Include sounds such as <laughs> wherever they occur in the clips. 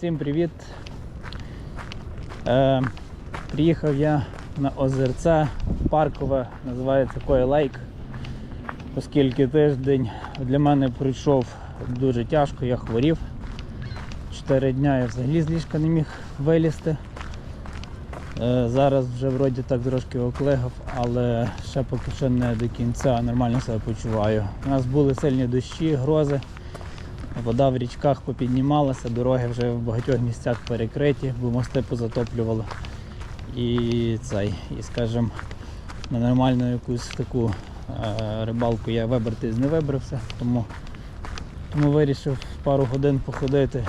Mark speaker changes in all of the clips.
Speaker 1: Всім привіт! Е, приїхав я на озерце паркове, називається Кой Лейк. Оскільки тиждень для мене пройшов дуже тяжко, я хворів. Чотири дня я взагалі з ліжка не міг вилізти. Е, зараз вже вроді так трошки оклигав, але ще поки що не до кінця нормально себе почуваю. У нас були сильні дощі, грози. Вода в річках попіднімалася, дороги вже в багатьох місцях перекриті, бо мости позатоплювало. І цей, і скажімо, на нормальну якусь таку е, рибалку я вибратись не вибрався, тому, тому вирішив пару годин походити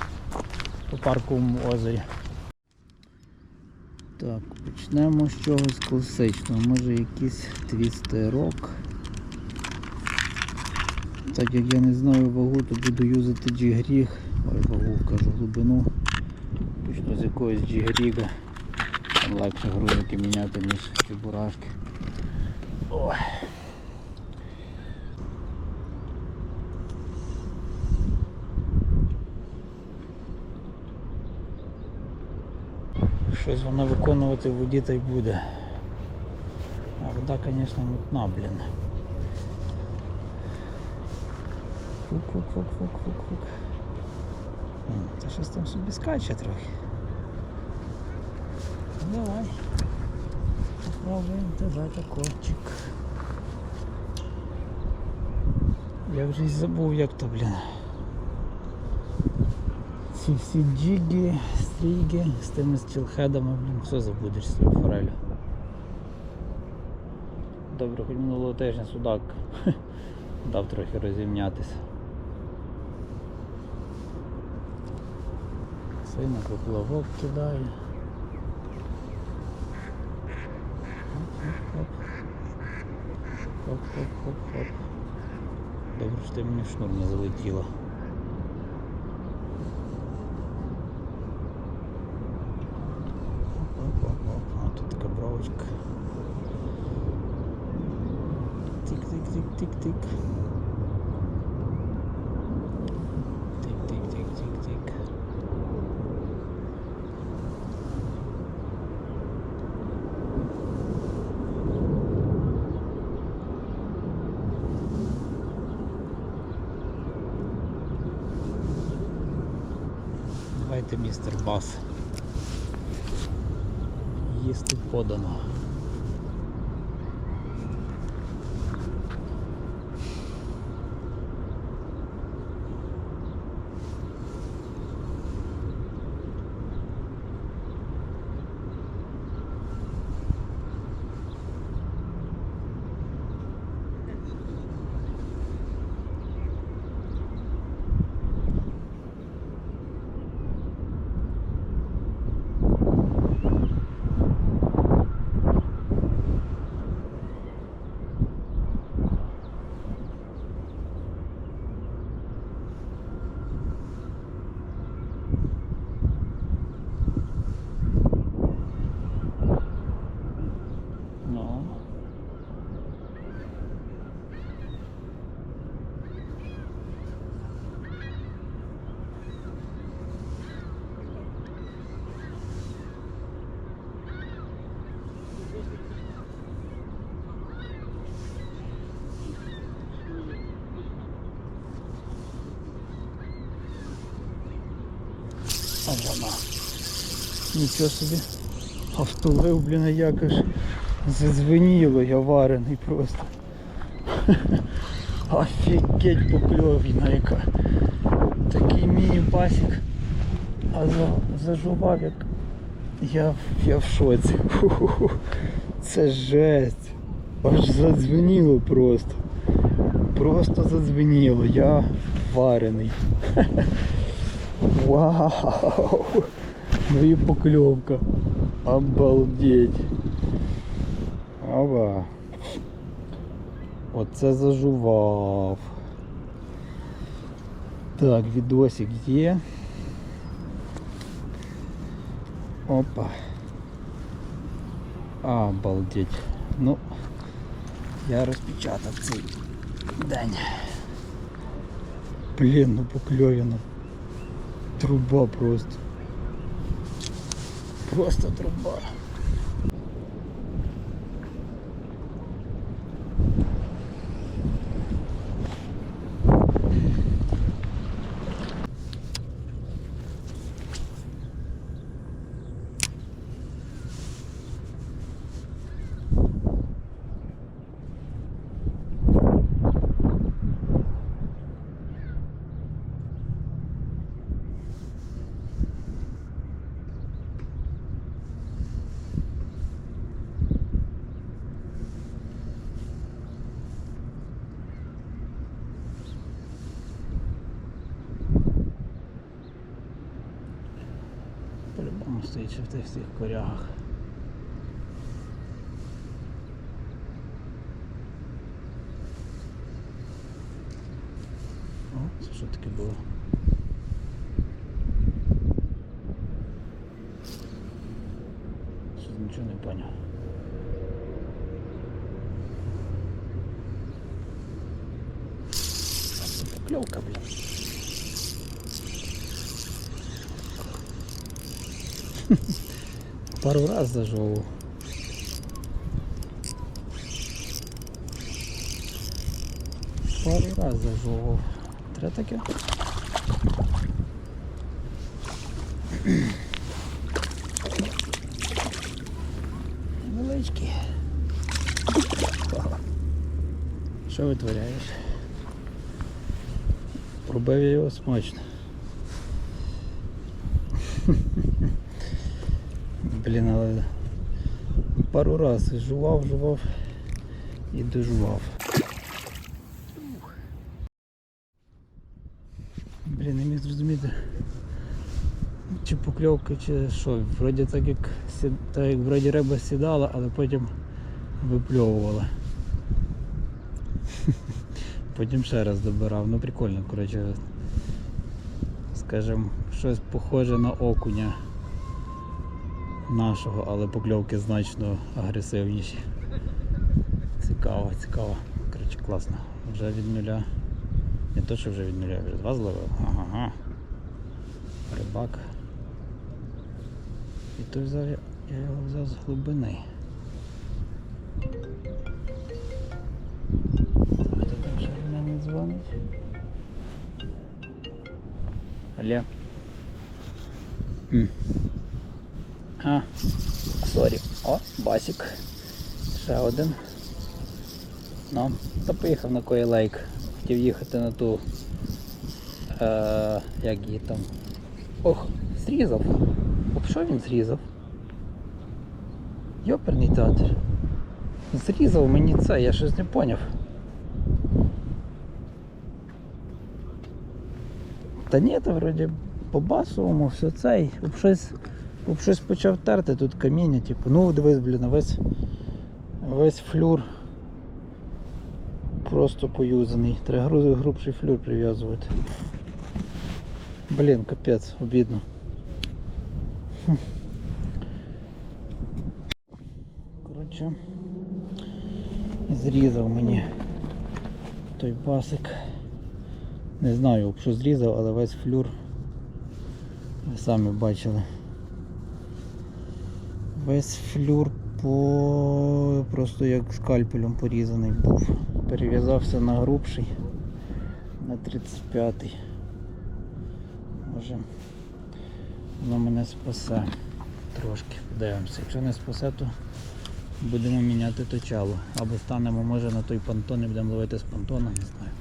Speaker 1: по парковому озері. Так, почнемо з чогось класичного. Може якийсь твістерок. Так як я не знаю вагу, то буду юзати джигріг. Ой, вагу кажу глибину. Почну з якоїсь джигріга. Там легше грузики міняти, ніж чебурашки. Ой. Щось воно виконувати в воді та й буде. А вода, звісно, мутна, блін. Фук-фук-фук-фук-фук-фук. Та щось там собі скаче трохи. Ну, Давай. Попробуємо тебе такочик. Я вже й забув як то, блін. Ці всі джиги, стріги з тими стілхедами, блін, все забудеш цією форелю. Добре, хоч минулого тижня судак <laughs> дав трохи розімнятися. Сина поплавок кидає. Хоп-хоп-хоп. Хоп-хоп-хоп-хоп. Добре, що ти мені шнур не залетіла. Містер Бас. Їсти подано. Ну. А вона. Нічого собі. А втулив, блін, як аж задзвеніло, я варений просто. <laughs> Офігеть покльовіна яка. Такий міні-пасік. А за, зажував як. Я, я в шоці. Ху-ху-ху. <laughs> Це жесть. Аж задзвеніло просто. Просто задзвеніло. Я варений. <laughs> Вау! Ну і покльовка. Обалдеть. Ова. Оце зажував. Так, відосик є. Опа. Обалдеть. Ну, я розпечатав цей день. Блін, ну покльовано. Труба просто. Просто труба. По-любому стоїть ще в тих всіх корягах. О, це що таке було? Щось нічого не поняв. Це покльовка, <laughs> Пару раз зажовував. Пару раз зажовував. Треба таке? Невеличкий. <clears throat> <laughs> Що витворяєш? Пробив його смачно. <laughs> Блін, але пару раз жував, жував і дожував. Блін, не міг зрозуміти. Чи покльовка, чи що. Вроді так як, так як вроді риба сідала, але потім випльовувала. <laughs> Потім ще раз добирав. Ну прикольно, коротше. Скажем, щось похоже на окуня нашого, але покльовки значно агресивніші. Цікаво, цікаво. Коротше, класно. Вже від нуля. Не то, що вже від нуля, вже два зловив. Ага. Рибак. І той взяв, я його взяв з глибини. Ще в мене дзвонить? Алло. М. А, сорі. О, басик. Ще один. Ну, то поїхав на Кой Лейк. Хотів їхати на ту. Е, як її там. Ох, зрізав. Об що він зрізав? Йоперний театр. Зрізав мені це, я щось не поняв. Та ні, то вроді по басовому все цей. Щось, об щось почав терти тут каміння, типу, ну дивись, блін, весь, весь флюр просто поюзаний. Треба гру- грубший флюр прив'язувати. Блін, капець, обідно. Коротше, зрізав мені той басик. Не знаю, що зрізав, але весь флюр ви самі бачили. Весь флюр по просто як скальпелем порізаний був. Перев'язався на грубший, на 35-й. Може воно мене спасе трошки. Подивимося. Якщо не спасе, то будемо міняти точало. Або станемо може на той понтон і будемо ловити з понтона, не знаю.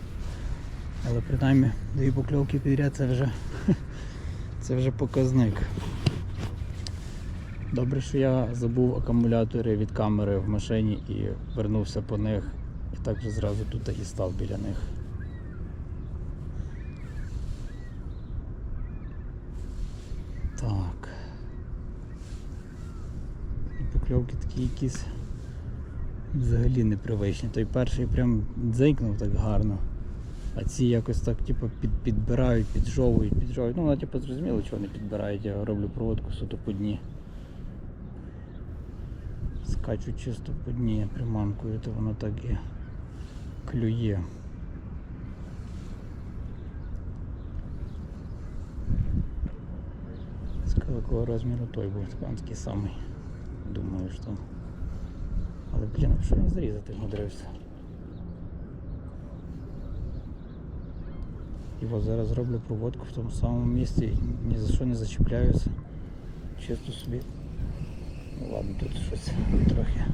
Speaker 1: Але принаймні дві покльовки підряд це вже <laughs> це вже показник. Добре, що я забув акумулятори від камери в машині і вернувся по них і так же зразу тут і став біля них. Так. Покльовки такі якісь взагалі непривичні. Той перший прям дзенькнув так гарно. А ці якось так типу, під, підбирають, піджовують, піджовують. Ну, вона типу, зрозуміло, чого не підбирають. Я роблю проводку суто по дні. Скачу чисто по дні приманкою, то воно так і клює. Скажу, якого розміру той був іспанський самий. Думаю, що. Але блін, що він зрізати вмудрився. І от зараз зроблю проводку в тому самому місці, ні за що не зачіпляюся. Чисто собі. Ну ладно, тут щось трохи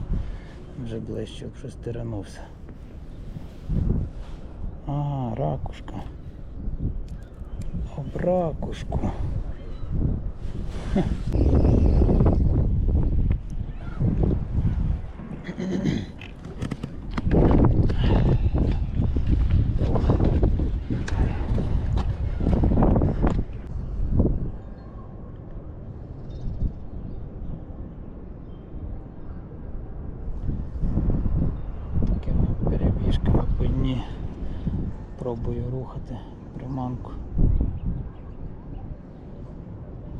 Speaker 1: вже ближче, щось тиранувся. А, ракушка. Об ракушку. Такими по дні пробую рухати приманку.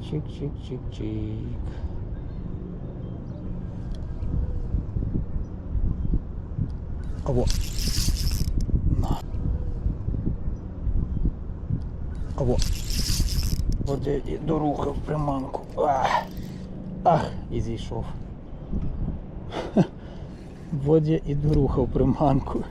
Speaker 1: Чик-чик-чик-чик. Аво. На. Аво. От я дорухав приманку. Ах, Ах і зійшов. От я і дорухав приманку.